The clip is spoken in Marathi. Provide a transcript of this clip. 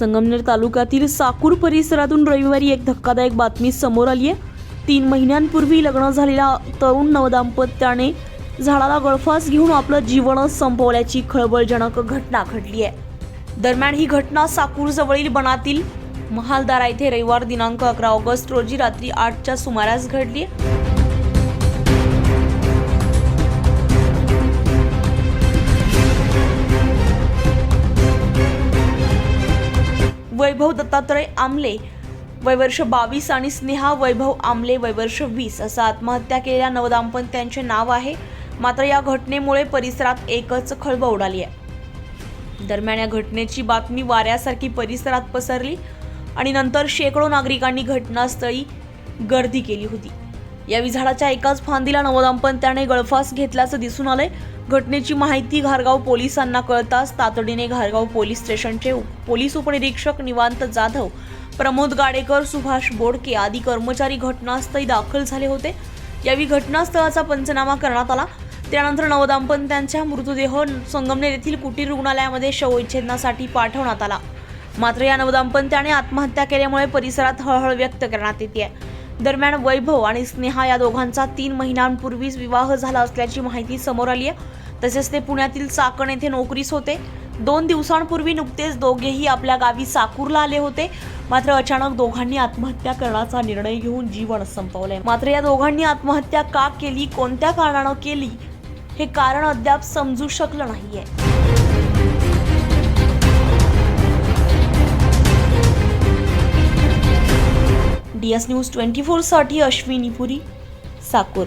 संगमनेर तालुक्यातील साकूर परिसरातून रविवारी एक धक्कादायक बातमी समोर आली आहे. तीन महिन्यांपूर्वी लग्न झालेल्या तरुण नवदाम्पत्याने झाडाला गळफास घेऊन आपलं जीवनच संपवल्याची खळबळजनक घटना घडली आहे. दरम्यान ही घटना साकूरजवळील बनातील महालदारा येथे रविवार दिनांक अकरा ऑगस्ट रोजी रात्री आठच्या सुमारास घडली वैभव दत्तात्रय आमले वयवर्ष बावीस आणि स्नेहा वैभव आमले वयवर्ष वीस असं आत्महत्या केलेल्या नवदाम्पत्यांचे नाव आहे. मात्र या घटनेमुळे परिसरात एकच खळबळ उडाली आहे. दरम्यान या घटनेची बातमी वाऱ्यासारखी परिसरात पसरली आणि नंतर शेकडो नागरिकांनी घटनास्थळी गर्दी केली होती. या विझाडाच्या एकाच फांदीला नवदाम्पत्याने गळफास घेतल्याचं दिसून आलंय. घटनेची माहिती घारगाव पोलिसांना कळताच तातडीने घारगाव पोलीस स्टेशनचे पोलीस उपनिरीक्षक निवांत जाधव प्रमोद गाडेकर सुभाष बोडके आदी कर्मचारी घटनास्थळी दाखल झाले होते. यावेळी घटनास्थळाचा पंचनामा करण्यात आला. त्यानंतर नवदाम्पत्यांचा मृतदेह संगमनेर येथील कुटीर रुग्णालयामध्ये शवविच्छेदनासाठी पाठवण्यात आला. मात्र या नवदाम्पत्याने आत्महत्या केल्यामुळे परिसरात हळहळ व्यक्त करण्यात येते दरम्यान वैभव आणि स्नेहा या दोघांचा तीन महिन्यांपूर्वीच विवाह झाला असल्याची माहिती समोर आली आहे. तसेच ते पुण्यातील चाकण येथे नोकरीस होते. दोन दिवसांपूर्वी नुकतेच दोघेही आपल्या गावी साकूरला आले होते. मात्र अचानक दोघांनी आत्महत्या करण्याचा निर्णय घेऊन जीवन संपवलंय. मात्र या दोघांनी आत्महत्या का केली कोणत्या कारणानं केली हे कारण अद्याप समजू शकलं नाहीये. डी एस न्यूज ट्वेंटी फोरसाठी अश्विनी पुरी साकूर.